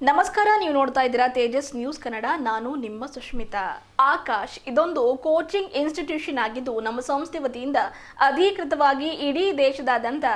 ನಮಸ್ಕಾರ ನೀವು ನೋಡ್ತಾ ಇದ್ದೀರಾ ತೇಜಸ್ ನ್ಯೂಸ್ ಕನ್ನಡ. ನಾನು ನಿಮ್ಮ ಸುಷ್ಮಿತಾ ಆಕಾಶ್ ಇದೊಂದು ಕೋಚಿಂಗ್ ಇನ್ಸ್ಟಿಟ್ಯೂಷನ್ ಆಗಿದ್ದು ನಮ್ಮ ಸಂಸ್ಥೆ ವತಿಯಿಂದ ಅಧಿಕೃತವಾಗಿ ಇಡೀ ದೇಶದಾದ್ಯಂತ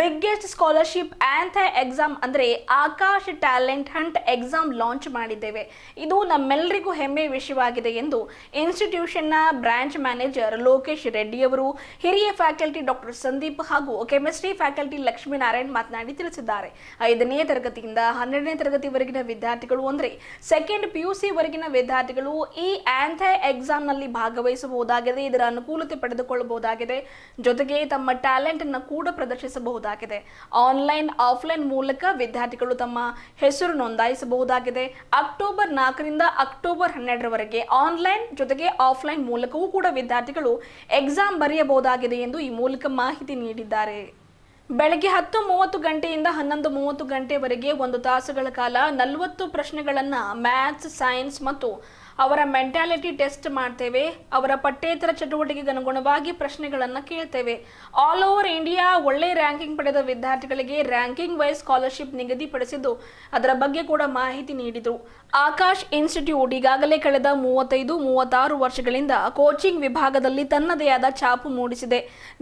ಬಿಗ್ಗೆಸ್ಟ್ ಸ್ಕಾಲರ್ಶಿಪ್ ಆಂಥ ಎಕ್ಸಾಮ್ ಅಂದರೆ Akash talent hunt exam launch ಮಾಡಿದ್ದೇವೆ. ಇದು ನಮ್ಮೆಲ್ಲರಿಗೂ ಹೆಮ್ಮೆ ವಿಷಯವಾಗಿದೆ ಎಂದು ಇನ್ಸ್ಟಿಟ್ಯೂಷನ್ನ ಬ್ರಾಂಚ್ ಮ್ಯಾನೇಜರ್ ಲೋಕೇಶ್ ರೆಡ್ಡಿ ಅವರು, ಹಿರಿಯ ಫ್ಯಾಕಲ್ಟಿ ಡಾಕ್ಟರ್ ಸಂದೀಪ್ ಹಾಗೂ ಕೆಮಿಸ್ಟ್ರಿ ಫ್ಯಾಕಲ್ಟಿ ಲಕ್ಷ್ಮೀನಾರಾಯಣ್ ಮಾತನಾಡಿ ತಿಳಿಸಿದ್ದಾರೆ. ಐದನೇ ತರಗತಿಯಿಂದ ಹನ್ನೆರಡನೇ ತರಗತಿವರೆಗಿನ ವಿದ್ಯಾರ್ಥಿಗಳು ಅಂದರೆ ಸೆಕೆಂಡ್ ಪಿ ಯು ಸಿ ವರೆಗಿನ ವಿದ್ಯಾರ್ಥಿಗಳು ಈ ಆಂಥ ಎಕ್ಸಾಮ್ನಲ್ಲಿ ಭಾಗವಹಿಸಬಹುದಾಗಿದೆ, ಇದರ ಅನುಕೂಲತೆ ಪಡೆದುಕೊಳ್ಳಬಹುದಾಗಿದೆ, ಜೊತೆಗೆ ತಮ್ಮ ಟ್ಯಾಲೆಂಟ್ ಅನ್ನು ಕೂಡ ಪ್ರದರ್ಶಿಸಬಹುದಾಗಿದೆ. ಆನ್ಲೈನ್, ಆಫ್ಲೈನ್ ಮೂಲಕ ವಿದ್ಯಾರ್ಥಿಗಳು ತಮ್ಮ ಹೆಸರು ನೋಂದಾಯಿಸಬಹುದಾಗಿದೆ. ಅಕ್ಟೋಬರ್ ನಾಲ್ಕರಿಂದ ಅಕ್ಟೋಬರ್ ಹನ್ನೆರಡರವರೆಗೆ ಆನ್ಲೈನ್ ಜೊತೆಗೆ ಆಫ್ಲೈನ್ ಮೂಲಕವೂ ಕೂಡ ವಿದ್ಯಾರ್ಥಿಗಳು ಎಕ್ಸಾಮ್ ಬರೆಯಬಹುದಾಗಿದೆ ಎಂದು ಈ ಮೂಲಕ ಮಾಹಿತಿ ನೀಡಿದ್ದಾರೆ. ಬೆಳಗ್ಗೆ ಹತ್ತು ಮೂವತ್ತು ಗಂಟೆಯಿಂದ ಹನ್ನೊಂದು ಮೂವತ್ತು ಗಂಟೆವರೆಗೆ ಒಂದು ತಾಸುಗಳ ಕಾಲ ನಲವತ್ತು ಪ್ರಶ್ನೆಗಳನ್ನು ಮ್ಯಾಥ್ಸ್, ಸೈನ್ಸ್ ಮತ್ತು ಅವರ ಮೆಂಟಾಲಿಟಿ ಟೆಸ್ಟ್ ಮಾಡ್ತೇವೆ, ಅವರ ಪಠ್ಯೇತರ ಚಟುವಟಿಕೆಗೆ ಅನುಗುಣವಾಗಿ ಪ್ರಶ್ನೆಗಳನ್ನು ಕೇಳ್ತೇವೆ. ಆಲ್ ಓವರ್ ಇಂಡಿಯಾ ಒಳ್ಳೆ ರ್ಯಾಂಕಿಂಗ್ ಪಡೆದ ವಿದ್ಯಾರ್ಥಿಗಳಿಗೆ ರ್ಯಾಂಕಿಂಗ್ ವೈಸ್ ಸ್ಕಾಲರ್ಶಿಪ್ ನಿಗದಿಪಡಿಸಿದ್ದು, ಅದರ ಬಗ್ಗೆ ಕೂಡ ಮಾಹಿತಿ ನೀಡಿದರು. ಆಕಾಶ್ ಇನ್ಸ್ಟಿಟ್ಯೂಟ್ ಈಗಾಗಲೇ ಕಳೆದ ಮೂವತ್ತೈದು, ಮೂವತ್ತಾರು ವರ್ಷಗಳಿಂದ ಕೋಚಿಂಗ್ ವಿಭಾಗದಲ್ಲಿ ತನ್ನದೇ ಆದ ಛಾಪು ಮೂಡಿಸಿದೆ.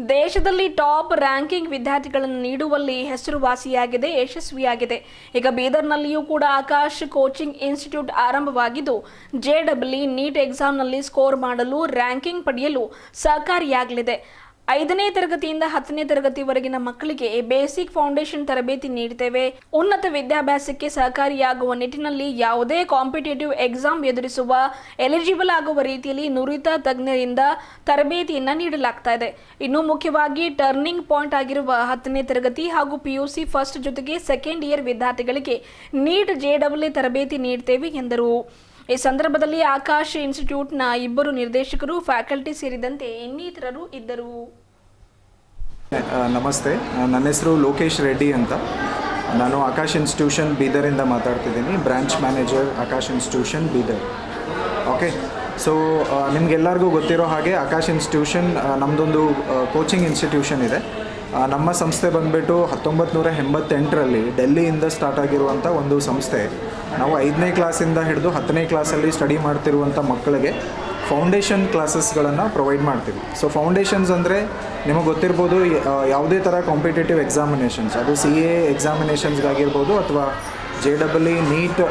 ದೇಶದಲ್ಲಿ ಟಾಪ್ ರ್ಯಾಂಕಿಂಗ್ ವಿದ್ಯಾರ್ಥಿಗಳನ್ನು ನೀಡುವಲ್ಲಿ ಹೆಸರುವಾಸಿಯಾಗಿದೆ, ಯಶಸ್ವಿಯಾಗಿದೆ. ಈಗ ಬೀದರ್ನಲ್ಲಿಯೂ ಕೂಡ ಆಕಾಶ್ ಕೋಚಿಂಗ್ ಇನ್ಸ್ಟಿಟ್ಯೂಟ್ ಆರಂಭವಾಗಿದ್ದು, ಜೆ ಡಬ್ಲ್ಯೂ ನೀಟ್ ಎಕ್ಸಾಮ್ನಲ್ಲಿ ಸ್ಕೋರ್ ಮಾಡಲು, ರ್ಯಾಂಕಿಂಗ್ ಪಡೆಯಲು ಸಹಕಾರಿಯಾಗಲಿದೆ. ಐದನೇ ತರಗತಿಯಿಂದ ಹತ್ತನೇ ತರಗತಿವರೆಗಿನ ಮಕ್ಕಳಿಗೆ ಬೇಸಿಕ್ ಫೌಂಡೇಶನ್ ತರಬೇತಿ ನೀಡುತ್ತೇವೆ ಉನ್ನತ ವಿದ್ಯಾಭ್ಯಾಸಕ್ಕೆ ಸಹಕಾರಿಯಾಗುವ ನಿಟ್ಟಿನಲ್ಲಿ ಯಾವುದೇ ಕಾಂಪಿಟೇಟಿವ್ ಎಕ್ಸಾಮ್ ಎದುರಿಸುವ, ಎಲಿಜಿಬಲ್ ಆಗುವ ರೀತಿಯಲ್ಲಿ ನುರಿತ ತಜ್ಞರಿಂದ ತರಬೇತಿಯನ್ನು ನೀಡಲಾಗ್ತಾ ಇದೆ. ಇನ್ನು ಮುಖ್ಯವಾಗಿ ಟರ್ನಿಂಗ್ ಪಾಯಿಂಟ್ ಆಗಿರುವ ಹತ್ತನೇ ತರಗತಿ ಹಾಗೂ ಪಿಯುಸಿ ಫಸ್ಟ್ ಜೊತೆಗೆ ಸೆಕೆಂಡ್ ಇಯರ್ ವಿದ್ಯಾರ್ಥಿಗಳಿಗೆ ನೀಟ್ ಜೆ ಡಬ್ಲ್ಯೂ ತರಬೇತಿ ನೀಡ್ತೇವೆ ಎಂದರು. ಈ ಸಂದರ್ಭದಲ್ಲಿ ಆಕಾಶ್ ಇನ್ಸ್ಟಿಟ್ಯೂಟ್ನ ಇಬ್ಬರು ನಿರ್ದೇಶಕರು, ಫ್ಯಾಕಲ್ಟಿ ಸೇರಿದಂತೆ ಇನ್ನಿತರರು ಇದ್ದರು. ನಮಸ್ತೆ. ನನ್ನ ಹೆಸರು ಲೋಕೇಶ್ ರೆಡ್ಡಿ ಅಂತ. ನಾನು ಆಕಾಶ್ ಇನ್ಸ್ಟಿಟ್ಯೂಷನ್ ಬೀದರಿಂದ ಮಾತಾಡ್ತಿದ್ದೀನಿ. Branch manager Akash institution Bidar. Okay so ನಿಮಗೆಲ್ಲರಿಗೂ ಗೊತ್ತಿರೋ ಹಾಗೆ ಆಕಾಶ್ ಇನ್ಸ್ಟಿಟ್ಯೂಷನ್ ನಮ್ಮದೊಂದು ಕೋಚಿಂಗ್ ಇನ್ಸ್ಟಿಟ್ಯೂಷನ್ ಇದೆ. ನಮ್ಮ ಸಂಸ್ಥೆ ಬಂದುಬಿಟ್ಟು ಹತ್ತೊಂಬತ್ತು ನೂರ ಎಂಬತ್ತೆಂಟರಲ್ಲಿ ಡೆಲ್ಲಿಯಿಂದ ಸ್ಟಾರ್ಟ್ ಆಗಿರುವಂಥ ಒಂದು ಸಂಸ್ಥೆ. ನಾವು ಐದನೇ ಕ್ಲಾಸಿಂದ ಹಿಡಿದು ಹತ್ತನೇ ಕ್ಲಾಸಲ್ಲಿ ಸ್ಟಡಿ ಮಾಡ್ತಿರುವಂಥ ಮಕ್ಕಳಿಗೆ ಫೌಂಡೇಶನ್ ಕ್ಲಾಸಸ್ಗಳನ್ನು ಪ್ರೊವೈಡ್ ಮಾಡ್ತೀವಿ. ಸೊ ಫೌಂಡೇಶನ್ಸ್ ಅಂದರೆ ನಿಮಗೆ ಗೊತ್ತಿರ್ಬೋದು ಯಾವುದೇ ಥರ ಕಾಂಪಿಟೇಟಿವ್ ಎಕ್ಸಾಮಿನೇಷನ್ಸ್. ಅದು ಸಿ ಎ ಎಕ್ಸಾಮಿನೇಷನ್ಸ್ಗಾಗಿರ್ಬೋದು ಅಥವಾ J double E NEET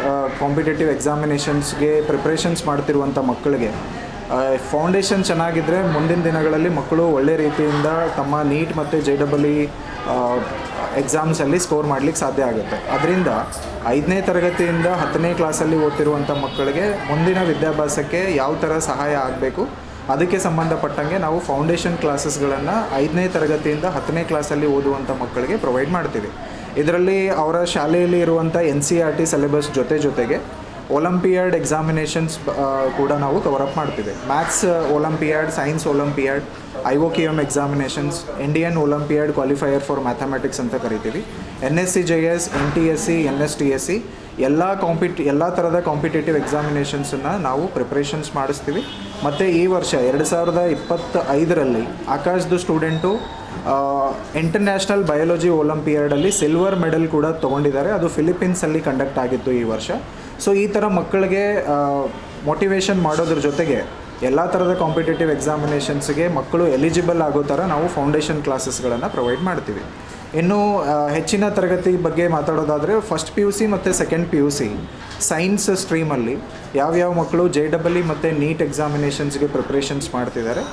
competitive ಎಕ್ಸಾಮಿನೇಷನ್ಸ್ಗೆ preparations ಮಾಡ್ತಿರುವಂಥ ಮಕ್ಕಳಿಗೆ ಫೌಂಡೇಶನ್ ಚೆನ್ನಾಗಿದ್ದರೆ ಮುಂದಿನ ದಿನಗಳಲ್ಲಿ ಮಕ್ಕಳು ಒಳ್ಳೆ ರೀತಿಯಿಂದ ತಮ್ಮ ನೀಟ್ ಮತ್ತು ಜೆ ಡಬಲ್ ಇ ಎಕ್ಸಾಮ್ಸಲ್ಲಿ ಸ್ಕೋರ್ ಮಾಡಲಿಕ್ಕೆ ಸಾಧ್ಯ ಆಗುತ್ತೆ. ಅದರಿಂದ ಐದನೇ ತರಗತಿಯಿಂದ ಹತ್ತನೇ ಕ್ಲಾಸಲ್ಲಿ ಓದ್ತಿರುವಂಥ ಮಕ್ಕಳಿಗೆ ಮುಂದಿನ ವಿದ್ಯಾಭ್ಯಾಸಕ್ಕೆ ಯಾವ ಥರ ಸಹಾಯ ಆಗಬೇಕು, ಅದಕ್ಕೆ ಸಂಬಂಧಪಟ್ಟಂಗೆ ನಾವು ಫೌಂಡೇಶನ್ ಕ್ಲಾಸಸ್ಗಳನ್ನು ಐದನೇ ತರಗತಿಯಿಂದ ಹತ್ತನೇ ಕ್ಲಾಸಲ್ಲಿ ಓದುವಂಥ ಮಕ್ಕಳಿಗೆ ಪ್ರೊವೈಡ್ ಮಾಡ್ತೀವಿ. ಇದರಲ್ಲಿ ಅವರ ಶಾಲೆಯಲ್ಲಿ ಇರುವಂಥ N C R T syllabus ಜೊತೆ ಜೊತೆಗೆ ಒಲಂಪಿಯಾಡ್ ಎಕ್ಸಾಮಿನೇಷನ್ಸ್ ಕೂಡ ನಾವು ಕವರಪ್ ಮಾಡ್ತೀವಿ maths olympiad science olympiad I O K M examinations Indian olympiad qualifier for mathematics ಅಂತ ಕರಿತೀವಿ. N S C J S N T S C N S T S C ಎಲ್ಲ compete ಎಲ್ಲ ಥರದ competitive ಎಕ್ಸಾಮಿನೇಷನ್ಸನ್ನು ನಾವು preparations ಮಾಡಿಸ್ತೀವಿ. ಮತ್ತು ಈ ವರ್ಷ ಎರಡು ಸಾವಿರದ ಇಪ್ಪತ್ತ ಐದರಲ್ಲಿ ಆಕಾಶ್ದು ಸ್ಟೂಡೆಂಟು ಇಂಟರ್ನ್ಯಾಷನಲ್ ಬಯಾಲಜಿ ಒಲಂಪಿಯಾಡಲ್ಲಿ ಸಿಲ್ವರ್ ಮೆಡಲ್ ಕೂಡ ತೊಗೊಂಡಿದ್ದಾರೆ. ಅದು ಫಿಲಿಪೀನ್ಸಲ್ಲಿ ಕಂಡಕ್ಟ್ ಆಗಿತ್ತು ಈ ವರ್ಷ. ಸೊ ಈ ಥರ ಮಕ್ಕಳಿಗೆ ಮೋಟಿವೇಶನ್ ಮಾಡೋದ್ರ ಜೊತೆಗೆ ಎಲ್ಲ ಥರದ ಕಾಂಪಿಟೇಟಿವ್ ಎಕ್ಸಾಮಿನೇಷನ್ಸ್ಗೆ ಮಕ್ಕಳು ಎಲಿಜಿಬಲ್ ಆಗೋ ಥರ ನಾವು ಫೌಂಡೇಶನ್ ಕ್ಲಾಸಸ್ಗಳನ್ನು ಪ್ರೊವೈಡ್ ಮಾಡ್ತೀವಿ. ಇನ್ನು ಹೆಚ್ಚಿನ ತರಗತಿ ಬಗ್ಗೆ ಮಾತಾಡೋದಾದರೆ ಫಸ್ಟ್ ಪಿ ಯು ಸಿ ಮತ್ತು second P U C science ಸ್ಟ್ರೀಮಲ್ಲಿ ಯಾವ್ಯಾವ ಮಕ್ಕಳು ಜೆ ಡಬಲ್ ಇ ಮತ್ತು ನೀಟ್ ಎಕ್ಸಾಮಿನೇಷನ್ಸ್ಗೆ ಪ್ರಿಪ್ರೇಷನ್ಸ್ ಮಾಡ್ತಿದ್ದಾರೆ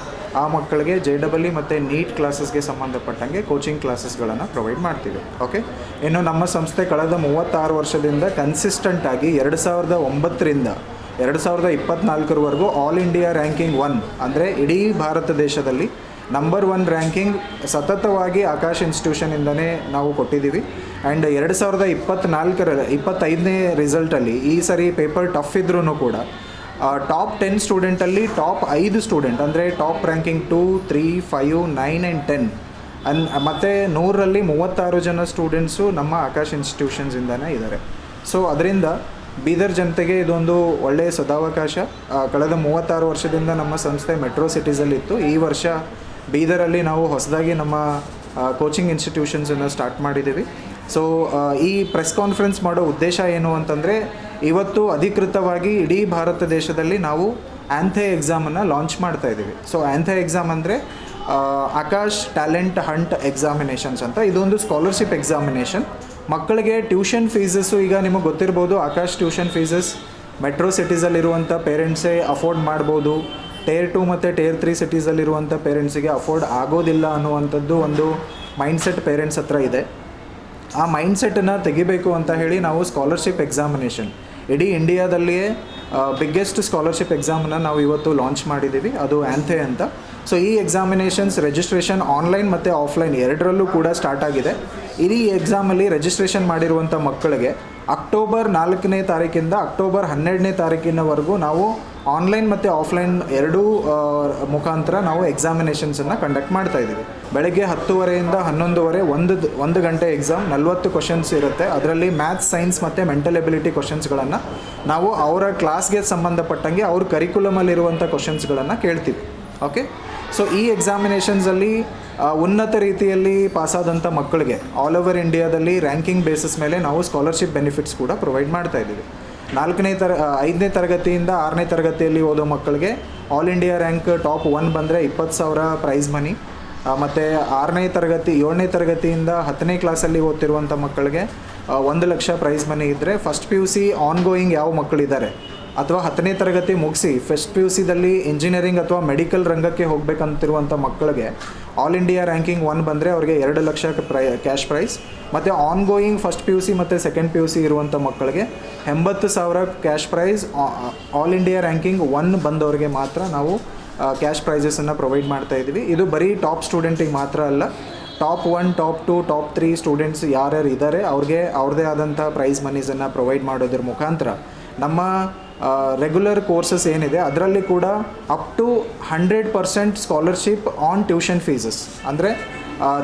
ಆ ಮಕ್ಕಳಿಗೆ ಜೆ ಡಬಲ್ ಇ ಮತ್ತು ನೀಟ್ ಕ್ಲಾಸಸ್ಗೆ ಸಂಬಂಧಪಟ್ಟಂಗೆ ಕೋಚಿಂಗ್ ಕ್ಲಾಸಸ್ಗಳನ್ನು ಪ್ರೊವೈಡ್ ಮಾಡ್ತೀವಿ ಓಕೆ ಇನ್ನು ನಮ್ಮ ಸಂಸ್ಥೆ ಕಳೆದ ಮೂವತ್ತಾರು ವರ್ಷದಿಂದ ಕನ್ಸಿಸ್ಟೆಂಟ್ ಆಗಿ ಎರಡು ಸಾವಿರದ ಒಂಬತ್ತರಿಂದ ಎರಡು ಸಾವಿರದ ಇಪ್ಪತ್ನಾಲ್ಕರವರೆಗೂ ಆಲ್ ಇಂಡಿಯಾ ರ್ಯಾಂಕಿಂಗ್ ಒನ್ ಅಂದರೆ ಇಡೀ ಭಾರತ ದೇಶದಲ್ಲಿ ನಂಬರ್ ಒನ್ ರ್ಯಾಂಕಿಂಗ್ ಸತತವಾಗಿ ಆಕಾಶ್ ಇನ್ಸ್ಟಿಟ್ಯೂಷನಿಂದನೇ ನಾವು ಕೊಟ್ಟಿದ್ದೀವಿ. ಆ್ಯಂಡ್ ಎರಡು ಸಾವಿರದ ಇಪ್ಪತ್ನಾಲ್ಕರ, ಇಪ್ಪತ್ತೈದನೇ ರಿಸಲ್ಟಲ್ಲಿ ಈ ಸರಿ ಪೇಪರ್ ಟಫ್ ಇದ್ರೂ ಕೂಡ ಟಾಪ್ ಟೆನ್ ಸ್ಟೂಡೆಂಟಲ್ಲಿ ಟಾಪ್ ಐದು ಸ್ಟೂಡೆಂಟ್ ಅಂದರೆ top ranking two three five nine and ten ಅನ್ ಮತ್ತು ನೂರಲ್ಲಿ ಮೂವತ್ತಾರು ಜನ ಸ್ಟೂಡೆಂಟ್ಸು ನಮ್ಮ ಆಕಾಶ್ ಇನ್ಸ್ಟಿಟ್ಯೂಷನ್ಸಿಂದನೇ ಇದ್ದಾರೆ ಸೊ ಅದರಿಂದ ಬೀದರ್ ಜನತೆಗೆ ಇದೊಂದು ಒಳ್ಳೆಯ ಸದಾವಕಾಶ. ಕಳೆದ ಮೂವತ್ತಾರು ವರ್ಷದಿಂದ ನಮ್ಮ ಸಂಸ್ಥೆ ಮೆಟ್ರೋ ಸಿಟೀಸಲ್ಲಿತ್ತು ಈ ವರ್ಷ ಬೀದರಲ್ಲಿ ನಾವು ಹೊಸದಾಗಿ ನಮ್ಮ ಕೋಚಿಂಗ್ ಇನ್ಸ್ಟಿಟ್ಯೂಷನ್ಸನ್ನು ಸ್ಟಾರ್ಟ್ ಮಾಡಿದ್ದೀವಿ. ಸೊ ಈ ಪ್ರೆಸ್ ಕಾನ್ಫರೆನ್ಸ್ ಮಾಡೋ ಉದ್ದೇಶ ಏನು ಅಂತಂದರೆ ಇವತ್ತು ಅಧಿಕೃತವಾಗಿ ಇಡೀ ಭಾರತ ದೇಶದಲ್ಲಿ ನಾವು ಆ್ಯಂಥೆ ಎಕ್ಸಾಮನ್ನು ಲಾಂಚ್ ಮಾಡ್ತಾ ಇದ್ದೀವಿ. ಸೊ ಆ್ಯಂಥೆ ಎಕ್ಸಾಮ್ ಅಂದರೆ ಆಕಾಶ್ ಟ್ಯಾಲೆಂಟ್ ಹಂಟ್ ಎಕ್ಸಾಮಿನೇಷನ್ಸ್ ಅಂತ. ಇದೊಂದು ಸ್ಕಾಲರ್ಶಿಪ್ ಎಕ್ಸಾಮಿನೇಷನ್ ಮಕ್ಕಳಿಗೆ ಟ್ಯೂಷನ್ ಫೀಸಸ್ಸು ಈಗ ನಿಮಗೆ ಗೊತ್ತಿರ್ಬೋದು, ಆಕಾಶ್ ಟ್ಯೂಷನ್ ಫೀಸಸ್ ಮೆಟ್ರೋ ಸಿಟೀಸಲ್ಲಿರುವಂಥ ಪೇರೆಂಟ್ಸೇ ಅಫೋರ್ಡ್ ಮಾಡ್ಬೋದು. ಟೇರ್ ಟು ಮತ್ತು ಟೇರ್ ತ್ರೀ ಸಿಟೀಸಲ್ಲಿರುವಂಥ ಪೇರೆಂಟ್ಸಿಗೆ ಅಫೋರ್ಡ್ ಆಗೋದಿಲ್ಲ ಅನ್ನುವಂಥದ್ದು ಒಂದು ಮೈಂಡ್ಸೆಟ್ ಪೇರೆಂಟ್ಸ್ ಹತ್ರ ಇದೆ. ಆ ಮೈಂಡ್ಸೆಟ್ಟನ್ನು ತೆಗಿಬೇಕು ಅಂತ ಹೇಳಿ ನಾವು ಸ್ಕಾಲರ್ಶಿಪ್ ಎಕ್ಸಾಮಿನೇಷನ್ ಇಡೀ ಇಂಡಿಯಾದಲ್ಲಿಯೇ ಬಿಗ್ಗೆಸ್ಟ್ ಸ್ಕಾಲರ್ಶಿಪ್ ಎಕ್ಸಾಮನ್ನು ನಾವು ಇವತ್ತು ಲಾಂಚ್ ಮಾಡಿದ್ದೀವಿ ಅದು ಆ್ಯಂಥೆ ಅಂತ. ಸೊ ಈ ಎಕ್ಸಾಮಿನೇಷನ್ಸ್ ರಿಜಿಸ್ಟ್ರೇಷನ್ ಆನ್ಲೈನ್ ಮತ್ತು ಆಫ್ಲೈನ್ ಎರಡರಲ್ಲೂ ಕೂಡ ಸ್ಟಾರ್ಟ್ ಆಗಿದೆ. ಇಡೀ ಎಕ್ಸಾಮಲ್ಲಿ ರಿಜಿಸ್ಟ್ರೇಷನ್ ಮಾಡಿರುವಂಥ ಮಕ್ಕಳಿಗೆ ಅಕ್ಟೋಬರ್ ನಾಲ್ಕನೇ ತಾರೀಕಿಂದ ಅಕ್ಟೋಬರ್ ಹನ್ನೆರಡನೇ ತಾರೀಕಿನವರೆಗೂ ನಾವು ಆನ್ಲೈನ್ ಮತ್ತು ಆಫ್ಲೈನ್ ಎರಡೂ ಮುಖಾಂತರ ನಾವು ಎಕ್ಸಾಮಿನೇಷನ್ಸನ್ನು ಕಂಡಕ್ಟ್ ಮಾಡ್ತಾ ಇದ್ದೀವಿ. ಬೆಳಗ್ಗೆ ಹತ್ತುವರೆಯಿಂದ ಹನ್ನೊಂದುವರೆ, ಒಂದು ಒಂದು ಗಂಟೆ ಎಕ್ಸಾಮ್ ನಲ್ವತ್ತು ಕ್ವಶನ್ಸ್ ಇರುತ್ತೆ. ಅದರಲ್ಲಿ ಮ್ಯಾಥ್ಸ್ ಸೈನ್ಸ್ ಮತ್ತು ಮೆಂಟಲ್ ಎಬಿಲಿಟಿ ಕ್ವಶನ್ಸ್ಗಳನ್ನು ನಾವು ಅವರ ಕ್ಲಾಸ್ಗೆ ಸಂಬಂಧಪಟ್ಟಂಗೆ ಅವ್ರ ಕರಿಕ್ಯುಲಮಲ್ಲಿರುವಂಥ ಕ್ವಶನ್ಸ್ಗಳನ್ನು ಕೇಳ್ತೀವಿ. ಓಕೆ ಸೊ ಈ ಎಕ್ಸಾಮಿನೇಷನ್ಸಲ್ಲಿ ಉನ್ನತ ರೀತಿಯಲ್ಲಿ ಪಾಸಾದಂಥ ಮಕ್ಕಳಿಗೆ ಆಲ್ ಓವರ್ ಇಂಡಿಯಾದಲ್ಲಿ ರ್ಯಾಂಕಿಂಗ್ ಬೇಸಿಸ್ ಮೇಲೆ ನಾವು ಸ್ಕಾಲರ್ಶಿಪ್ ಬೆನಿಫಿಟ್ಸ್ ಕೂಡ ಪ್ರೊವೈಡ್ ಮಾಡ್ತಾ ಇದ್ದೀವಿ. ನಾಲ್ಕನೇ ತರ ಐದನೇ ತರಗತಿಯಿಂದ ಆರನೇ ತರಗತಿಯಲ್ಲಿ ಓದೋ ಮಕ್ಕಳಿಗೆ all India rank top one ಬಂದರೆ ಇಪ್ಪತ್ತು ಸಾವಿರ ಪ್ರೈಸ್ ಮನಿ ಮತ್ತು ಆರನೇ ತರಗತಿ, ಏಳನೇ ತರಗತಿಯಿಂದ ಹತ್ತನೇ ಕ್ಲಾಸಲ್ಲಿ ಓದ್ತಿರುವಂಥ ಮಕ್ಕಳಿಗೆ ಒಂದು ಲಕ್ಷ ಪ್ರೈಸ್ ಮನಿ ಇದ್ದರೆ first P U C ongoing ಯಾವ ಮಕ್ಕಳಿದ್ದಾರೆ? ಅಥವಾ ಹತ್ತನೇ ತರಗತಿ ಮುಗಿಸಿ ಫಸ್ಟ್ ಪಿ ಯು ಸಿದಲ್ಲಿ ಇಂಜಿನಿಯರಿಂಗ್ ಅಥವಾ ಮೆಡಿಕಲ್ ರಂಗಕ್ಕೆ ಹೋಗಬೇಕಂತಿರುವಂಥ ಮಕ್ಕಳಿಗೆ ಆಲ್ ಇಂಡಿಯಾ ರ್ಯಾಂಕಿಂಗ್ ಒನ್ ಬಂದರೆ ಅವರಿಗೆ ಎರಡು ಲಕ್ಷ ಪ್ರೈ ಕ್ಯಾಶ್ ಪ್ರೈಸ್ ಮತ್ತು ongoing first P U C ಮತ್ತು ಸೆಕೆಂಡ್ ಪಿ ಯು ಸಿ ಇರುವಂಥ ಮಕ್ಕಳಿಗೆ ಎಂಬತ್ತು ಸಾವಿರ cash prize all India ranking one ಬಂದವರಿಗೆ ಮಾತ್ರ ನಾವು ಕ್ಯಾಶ್ ಪ್ರೈಸಸನ್ನು ಪ್ರೊವೈಡ್ ಮಾಡ್ತಾ ಇದ್ದೀವಿ ಇದು ಬರೀ ಟಾಪ್ ಸ್ಟೂಡೆಂಟಿಗೆ ಮಾತ್ರ ಅಲ್ಲ top one top two top three students ಯಾರ್ಯಾರು ಇದ್ದಾರೆ ಅವ್ರಿಗೆ ಅವ್ರದ್ದೇ ಆದಂಥ ಪ್ರೈಸ್ ಮನೀಸನ್ನು ಪ್ರೊವೈಡ್ ಮಾಡೋದ್ರ ಮುಖಾಂತರ ನಮ್ಮ ರೆಗ್ಯುಲರ್ ಕೋರ್ಸಸ್ ಏನಿದೆ, ಅದರಲ್ಲಿ ಕೂಡ up to hundred percent scholarship on tuition fees ಅಂದರೆ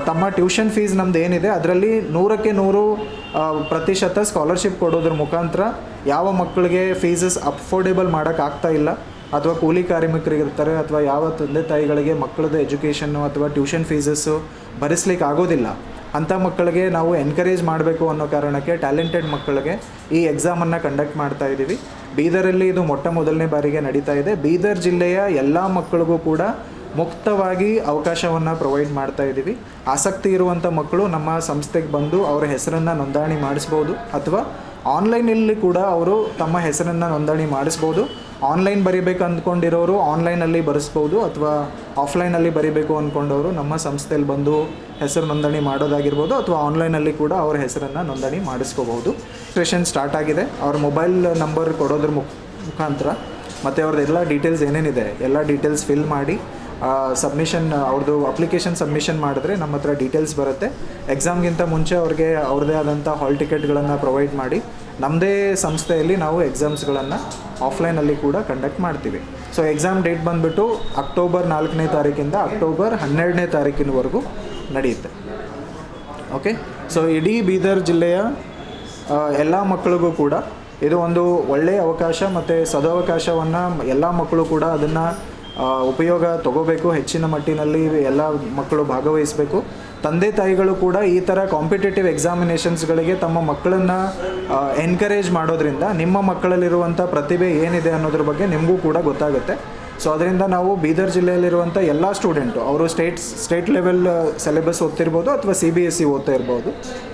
ತಮ್ಮ ಟ್ಯೂಷನ್ ಫೀಸ್ ನಮ್ದು ಏನಿದೆ, ಅದರಲ್ಲಿ ನೂರಕ್ಕೆ ನೂರು ಪ್ರತಿಶತ ಸ್ಕಾಲರ್ಶಿಪ್ ಕೊಡೋದ್ರ ಮುಖಾಂತರ ಯಾವ ಮಕ್ಕಳಿಗೆ ಫೀಸಸ್ ಅಫೋರ್ಡೆಬಲ್ ಮಾಡೋಕ್ಕಾಗ್ತಾ ಇಲ್ಲ, ಅಥವಾ ಕೂಲಿ ಕಾರ್ಮಿಕರಿಗಿರ್ತಾರೆ ಅಥವಾ ಯಾವ ತಂದೆ ತಾಯಿಗಳಿಗೆ ಮಕ್ಕಳದ್ದು ಎಜುಕೇಷನ್ನು ಅಥವಾ ಟ್ಯೂಷನ್ ಫೀಸಸ್ಸು ಭರಿಸ್ಲಿಕ್ಕೆ ಆಗೋದಿಲ್ಲ. ಅಂಥ ಮಕ್ಕಳಿಗೆ ನಾವು ಎನ್ಕರೇಜ್ ಮಾಡಬೇಕು ಅನ್ನೋ ಕಾರಣಕ್ಕೆ ಟ್ಯಾಲೆಂಟೆಡ್ ಮಕ್ಕಳಿಗೆ ಈ ಎಕ್ಸಾಮನ್ನು ಕಂಡಕ್ಟ್ ಮಾಡ್ತಾ ಇದ್ದೀವಿ ಬೀದರಲ್ಲಿ ಇದು ಮೊಟ್ಟ ಮೊದಲನೇ ಬಾರಿಗೆ ನಡೀತಾ ಇದೆ. ಬೀದರ್ ಜಿಲ್ಲೆಯ ಎಲ್ಲ ಮಕ್ಕಳಿಗೂ ಕೂಡ ಮುಕ್ತವಾಗಿ ಅವಕಾಶವನ್ನು ಪ್ರೊವೈಡ್ ಮಾಡ್ತಾ ಇದ್ದೀವಿ ಆಸಕ್ತಿ ಇರುವಂಥ ಮಕ್ಕಳು ನಮ್ಮ ಸಂಸ್ಥೆಗೆ ಬಂದು ಅವರ ಹೆಸರನ್ನು ನೋಂದಣಿ ಮಾಡಿಸ್ಬೋದು. ಅಥವಾ ಆನ್ಲೈನಲ್ಲಿ ಕೂಡ ಅವರು ತಮ್ಮ ಹೆಸರನ್ನು ನೋಂದಣಿ ಮಾಡಿಸ್ಬೋದು. ಆನ್ಲೈನ್ ಬರಿಬೇಕು ಅಂದ್ಕೊಂಡಿರೋರು ಆನ್ಲೈನಲ್ಲಿ ಬರೆಸ್ಬೋದು ಅಥವಾ ಆಫ್ಲೈನಲ್ಲಿ ಬರಿಬೇಕು ಅಂದ್ಕೊಂಡವರು ನಮ್ಮ ಸಂಸ್ಥೆಯಲ್ಲಿ ಬಂದು ಹೆಸರು ನೋಂದಣಿ ಮಾಡೋದಾಗಿರ್ಬೋದು ಅಥವಾ ಆನ್ಲೈನಲ್ಲಿ ಕೂಡ ಅವ್ರ ಹೆಸರನ್ನು ನೋಂದಣಿ ಮಾಡಿಸ್ಕೋಬಹುದು. ಸ್ಟೇಷನ್ ಸ್ಟಾರ್ಟ್ ಆಗಿದೆ. ಅವ್ರ ಮೊಬೈಲ್ ನಂಬರ್ ಕೊಡೋದ್ರ ಮುಖ ಮುಖಾಂತರ ಮತ್ತು ಅವ್ರದ್ದು ಎಲ್ಲ ಡೀಟೇಲ್ಸ್ ಏನೇನಿದೆ, ಎಲ್ಲ ಡೀಟೇಲ್ಸ್ ಫಿಲ್ ಮಾಡಿ ಸಬ್ಮಿಷನ್ ಅವ್ರದ್ದು ಅಪ್ಲಿಕೇಶನ್ ಸಬ್ಮಿಷನ್ ಮಾಡಿದ್ರೆ ನಮ್ಮ ಹತ್ರ ಡೀಟೇಲ್ಸ್ ಬರುತ್ತೆ. ಎಕ್ಸಾಮ್ಗಿಂತ ಮುಂಚೆ ಅವ್ರಿಗೆ ಅವ್ರದ್ದೇ ಆದಂಥ ಹಾಲ್ ಟಿಕೆಟ್ಗಳನ್ನು ಪ್ರೊವೈಡ್ ಮಾಡಿ ನಮ್ಮದೇ ಸಂಸ್ಥೆಯಲ್ಲಿ ನಾವು ಎಕ್ಸಾಮ್ಸ್ಗಳನ್ನು ಆಫ್ಲೈನಲ್ಲಿ ಕೂಡ ಕಂಡಕ್ಟ್ ಮಾಡ್ತೀವಿ. ಸೊ ಎಕ್ಸಾಮ್ ಡೇಟ್ ಬಂದುಬಿಟ್ಟು ಅಕ್ಟೋಬರ್ ನಾಲ್ಕನೇ ತಾರೀಕಿಂದ ಅಕ್ಟೋಬರ್ ಹನ್ನೆರಡನೇ ತಾರೀಕಿನವರೆಗೂ ನಡೆಯುತ್ತೆ. ಓಕೆ ಸೊ ಇಡೀ ಬೀದರ್ ಜಿಲ್ಲೆಯ ಎಲ್ಲ ಮಕ್ಕಳಿಗೂ ಕೂಡ ಇದು ಒಂದು ಒಳ್ಳೆಯ ಅವಕಾಶ ಮತ್ತು ಸದಾವಕಾಶವನ್ನು ಎಲ್ಲ ಮಕ್ಕಳು ಕೂಡ ಅದನ್ನು ಉಪಯೋಗ ತಗೋಬೇಕು ಹೆಚ್ಚಿನ ಮಟ್ಟಿನಲ್ಲಿ ಎಲ್ಲ ಮಕ್ಕಳು ಭಾಗವಹಿಸಬೇಕು. ತಂದೆ ತಾಯಿಗಳು ಕೂಡ ಈ ಥರ ಕಾಂಪಿಟೇಟಿವ್ ಎಕ್ಸಾಮಿನೇಷನ್ಸ್ಗಳಿಗೆ ತಮ್ಮ ಮಕ್ಕಳನ್ನು ಎನ್ಕರೇಜ್ ಮಾಡೋದ್ರಿಂದ ನಿಮ್ಮ ಮಕ್ಕಳಲ್ಲಿರುವಂಥ ಪ್ರತಿಭೆ ಏನಿದೆ ಅನ್ನೋದ್ರ ಬಗ್ಗೆ ನಿಮಗೂ ಕೂಡ ಗೊತ್ತಾಗುತ್ತೆ. ಸೊ ಅದರಿಂದ ನಾವು ಬೀದರ್ ಜಿಲ್ಲೆಯಲ್ಲಿರುವಂಥ ಎಲ್ಲ ಸ್ಟೂಡೆಂಟು ಅವರು ಸ್ಟೇಟ್ಸ್ ಸ್ಟೇಟ್ ಲೆವೆಲ್ ಸಿಲೆಬಸ್ ಓದ್ತಿರ್ಬೋದು ಅಥವಾ ಸಿ ಬಿ ಎಸ್ ಸಿ ಓದ್ತಾ ಇರ್ಬೋದು,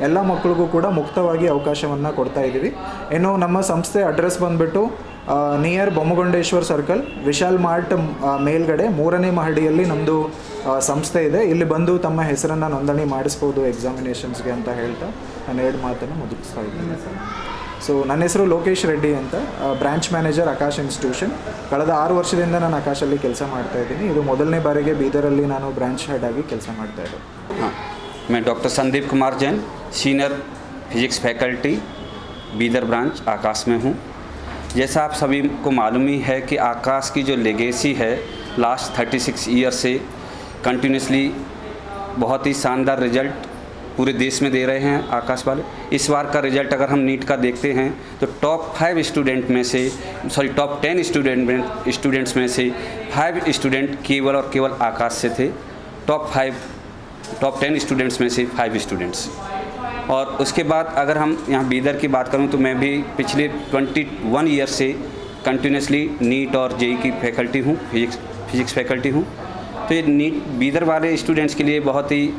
ಎಲ್ಲ ಮಕ್ಕಳಿಗೂ ಕೂಡ ಮುಕ್ತವಾಗಿ ಅವಕಾಶವನ್ನು ಕೊಡ್ತಾ ಇದ್ದೀವಿ ಇನ್ನು ನಮ್ಮ ಸಂಸ್ಥೆ ಅಡ್ರೆಸ್ ಬಂದುಬಿಟ್ಟು near Bommagondeshwar circle Vishal mart ಆ, ಮೇಲ್ಗಡೆ ಮೂರನೇ ಮಹಡಿಯಲ್ಲಿ ನಮ್ಮದು ಸಂಸ್ಥೆ ಇದೆ ಇಲ್ಲಿ ಬಂದು ತಮ್ಮ ಹೆಸರನ್ನು ನೋಂದಣಿ ಮಾಡಿಸ್ಬೋದು ಎಕ್ಸಾಮಿನೇಷನ್ಸ್ಗೆ ಅಂತ ಹೇಳ್ತಾ ನಾನು ಎರಡು ಮಾತನ್ನು ಮುಗಿಸ್ತಾ ಇದ್ದೀನಿ ಸೊ ನನ್ನ ಹೆಸರು ಲೋಕೇಶ್ ರೆಡ್ಡಿ ಅಂತ ಬ್ರಾಂಚ್ ಮ್ಯಾನೇಜರ್ ಆಕಾಶ್ ಇನ್ಸ್ಟಿಟ್ಯೂಷನ್ ಕಳೆದ ಆರು ವರ್ಷದಿಂದ ನಾನು ಆಕಾಶಲ್ಲಿ ಕೆಲಸ ಮಾಡ್ತಾ ಇದ್ದೀನಿ ಇದು ಮೊದಲನೇ ಬಾರಿಗೆ ಬೀದರಲ್ಲಿ ನಾನು ಬ್ರಾಂಚ್ ಹೆಡ್ ಆಗಿ ಕೆಲಸ ಮಾಡ್ತಾ ಇರೋದು हाँ मैं doctor Sandeep Kumar Jain senior physics faculty Bidar branch Aakash में हूँ जैसा आप सभी को मालूम ही है कि आकाश की जो लेगेसी है लास्ट 36 ईयर से कंटिन्यूसली बहुत ही शानदार रिज़ल्ट पूरे देश में दे रहे हैं आकाश वाले। इस बार का रिज़ल्ट अगर हम नीट का देखते हैं तो टॉप फाइव स्टूडेंट में से सॉरी टॉप टेन स्टूडेंट में स्टूडेंट्स में से फाइव स्टूडेंट केवल और केवल आकाश से थे। Top five top ten students में से फाइव स्टूडेंट्स और उसके बाद अगर हम यहाँ बीदर की बात करूँ तो मैं भी पिछले 21 ईयर से कंटिन्यूसली नीट और जेई की फैकल्टी हूँ, फिजिक्स फिजिक्स फैकल्टी हूँ। तो ये नीट, बीदर वाले स्टूडेंट्स के लिए बहुत ही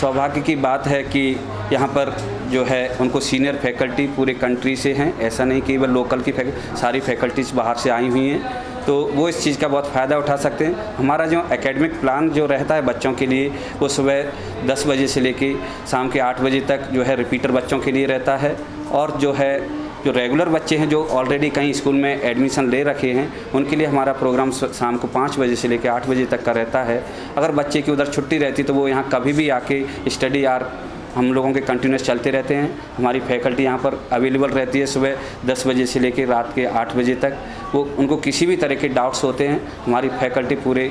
सौभाग्य की बात है कि यहाँ पर जो है उनको सीनियर फैकल्टी पूरे कंट्री से हैं। ऐसा नहीं केवल लोकल की फैक- सारी फैकल्टीज़ बाहर से आई हुई हैं। तो वो इस चीज़ का बहुत फ़ायदा उठा सकते हैं। हमारा जो एकेडमिक प्लान जो रहता है बच्चों के लिए, वो सुबह 10 बजे से लेके शाम के आठ बजे तक जो है रिपीटर बच्चों के लिए रहता है। और जो है, जो रेगुलर बच्चे हैं जो ऑलरेडी कहीं स्कूल में एडमिशन ले रखे हैं, उनके लिए हमारा प्रोग्राम शाम को पाँच बजे से लेकर आठ बजे तक का रहता है। अगर बच्चे की उधर छुट्टी रहती तो वो यहाँ कभी भी आके स्टडी आर हम लोगों के कंटिन्यूस चलते रहते हैं। हमारी फैकल्टी यहाँ पर अवेलेबल रहती है सुबह दस बजे से लेकर रात के आठ बजे तक। वो, उनको किसी भी तरह के डाउट्स होते हैं, हमारी फैकल्टी पूरे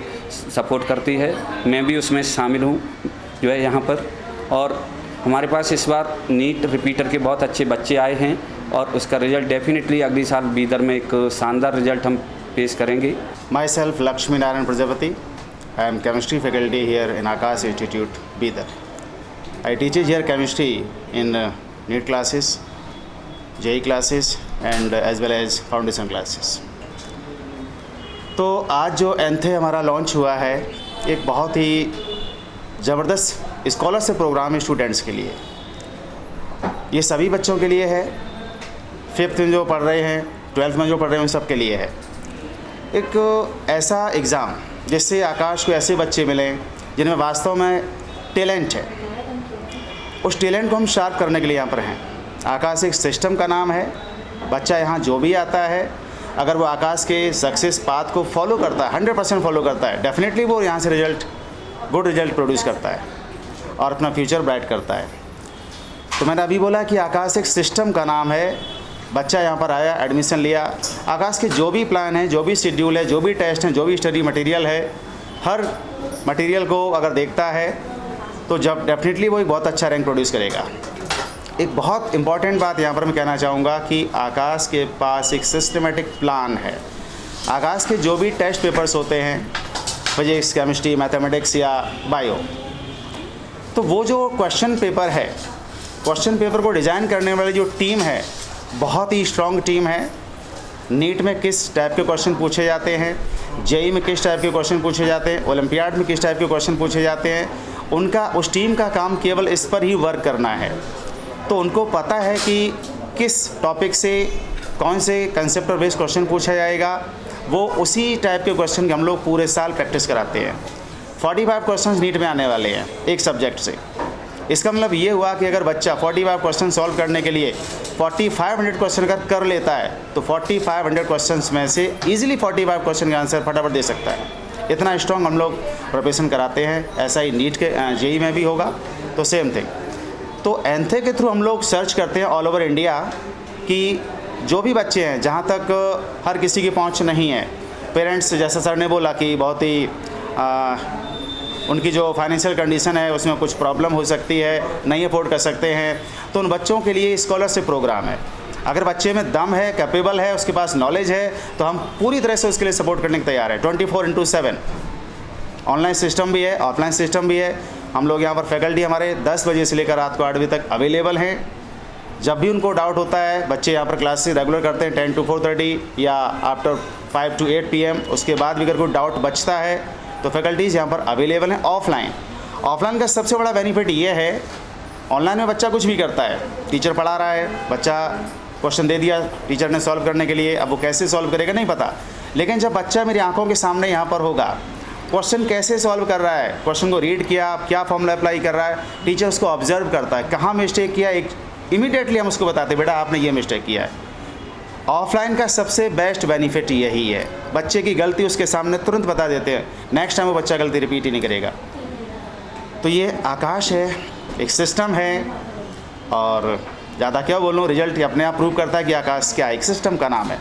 सपोर्ट करती है। मैं भी उसमें शामिल हूँ, जो है यहाँ पर। और हमारे पास इस बार नीट रिपीटर के बहुत अच्छे बच्चे आए हैं और उसका रिज़ल्ट डेफिनेटली अगली साल बीदर में एक शानदार रिज़ल्ट हम पेश करेंगे। Myself Lakshmi Narayan Prajapati I am chemistry faculty here in Aakash institute Bidar. I teach here chemistry in uh, NEET classes, JE classes, and uh, as well as foundation classes. तो आज जो एंथे हमारा launch हुआ है एक बहुत ही ज़बरदस्त scholarship programme है स्टूडेंट्स के लिए। ये सभी बच्चों के लिए है। फिफ्थ में जो पढ़ रहे हैं ट्वेल्थ में जो पढ़ रहे हैं उन सब के लिए है। एक ऐसा एग्ज़ाम जिससे आकाश को ऐसे बच्चे मिलें जिनमें वास्तव में टैलेंट है। उस टैलेंट को हम शार्प करने के लिए यहाँ पर हैं। आकाश एक सिस्टम का नाम है। बच्चा यहाँ जो भी आता है, अगर वो आकाश के सक्सेस पाथ को फॉलो करता है, हंड्रेड परसेंट फॉलो करता है, डेफिनेटली वो यहाँ से रिज़ल्ट, गुड रिज़ल्ट प्रोड्यूस करता है और अपना फ्यूचर ब्राइट करता है। तो मैंने अभी बोला कि आकाश एक सिस्टम का नाम है। बच्चा यहाँ पर आया, एडमिशन लिया। आकाश के जो भी प्लान है, जो भी शेड्यूल है, जो भी टेस्ट हैं, जो भी स्टडी मटेरियल है, हर मटेरियल को अगर देखता है तो जब डेफिनेटली वो एक बहुत अच्छा रैंक प्रोड्यूस करेगा। एक बहुत इंपॉर्टेंट बात यहाँ पर मैं कहना चाहूँगा कि आकाश के पास एक सिस्टमेटिक प्लान है। आकाश के जो भी टेस्ट पेपर्स होते हैं फिजिक्स केमिस्ट्री मैथमेटिक्स या बायो तो वो जो क्वेश्चन पेपर है क्वेश्चन पेपर को डिज़ाइन करने वाली जो टीम है, बहुत ही स्ट्रॉन्ग टीम है। नीट में किस टाइप के क्वेश्चन पूछे जाते हैं जेई में किस टाइप के क्वेश्चन पूछे जाते हैं ओलंपियाड में किस टाइप के क्वेश्चन पूछे जाते हैं उनका, उस टीम का काम केवल इस पर ही वर्क करना है। तो उनको पता है कि किस टॉपिक से, कौन से कंसेप्ट बेस्ड क्वेश्चन पूछा जाएगा। वो उसी टाइप के क्वेश्चन के हम लोग पूरे साल प्रैक्टिस कराते हैं। 45 क्वेश्चन नीट में आने वाले हैं, एक सब्जेक्ट से। इसका मतलब ये हुआ कि अगर बच्चा 45 क्वेश्चन सॉल्व करने के लिए 4500 क्वेश्चन अगर कर लेता है तो 4500 क्वेश्चंस में से इजीली 45 क्वेश्चन का आंसर फटाफट दे सकता है। इतना स्ट्रॉन्ग हम लोग प्रिपरेशन कराते हैं ऐसा ही नीट के जेई में भी होगा तो सेम थिंग तो एंथे के थ्रू हम लोग सर्च करते हैं ऑल ओवर इंडिया कि जो भी बच्चे हैं जहाँ तक हर किसी की पहुँच नहीं है पेरेंट्स जैसा सर ने बोला कि बहुत ही आ, उनकी जो फाइनेंशियल कंडीशन है उसमें कुछ प्रॉब्लम हो सकती है नहीं अफोर्ड कर सकते हैं तो उन बच्चों के लिए स्कॉलरशिप प्रोग्राम है। अगर बच्चे में दम है कैपेबल है, उसके पास नॉलेज है तो हम पूरी तरह से उसके लिए सपोर्ट करने के तैयार हैं। Twenty four into seven online system भी है ऑफलाइन सिस्टम भी है। हम लोग यहाँ पर फैकल्टी हमारे 10 बजे से लेकर रात को आठ बजे तक अवेलेबल हैं। जब भी उनको डाउट होता है, बच्चे यहाँ पर क्लासेस रेगुलर करते हैं टेन टू फोर थर्टी या after five to eight P उसके बाद भी अगर कोई डाउट बचता है तो फैकल्टीज़ यहाँ पर अवेलेबल हैं ऑफलाइन ऑफलाइन का सबसे बड़ा बेनिफिट ये है ऑनलाइन में बच्चा कुछ भी करता है। टीचर पढ़ा रहा है, बच्चा क्वेश्चन दे दिया टीचर ने सॉल्व करने के लिए। अब वो कैसे सॉल्व करेगा नहीं पता। लेकिन जब बच्चा मेरी आँखों के सामने यहाँ पर होगा, क्वेश्चन कैसे सॉल्व कर रहा है? क्वेश्चन को रीड किया, क्या फॉर्मूला अप्लाई कर रहा है? टीचर उसको ऑब्ज़र्व करता है, कहाँ मिस्टेक किया? एक इमीडिएटली हम उसको बताते बेटा, आपने ये मिस्टेक किया है। ऑफलाइन का सबसे बेस्ट बेनिफिट यही है। बच्चे की गलती उसके सामने तुरंत बता देते हैं। नेक्स्ट टाइम वो बच्चा गलती रिपीट ही नहीं करेगा। तो ये आकाश है, एक सिस्टम है, और ज़्यादा क्या बोलूँ रिज़ल्ट अपने आप प्रूव करता है कि आकाश क्या, एक सिस्टम का नाम है।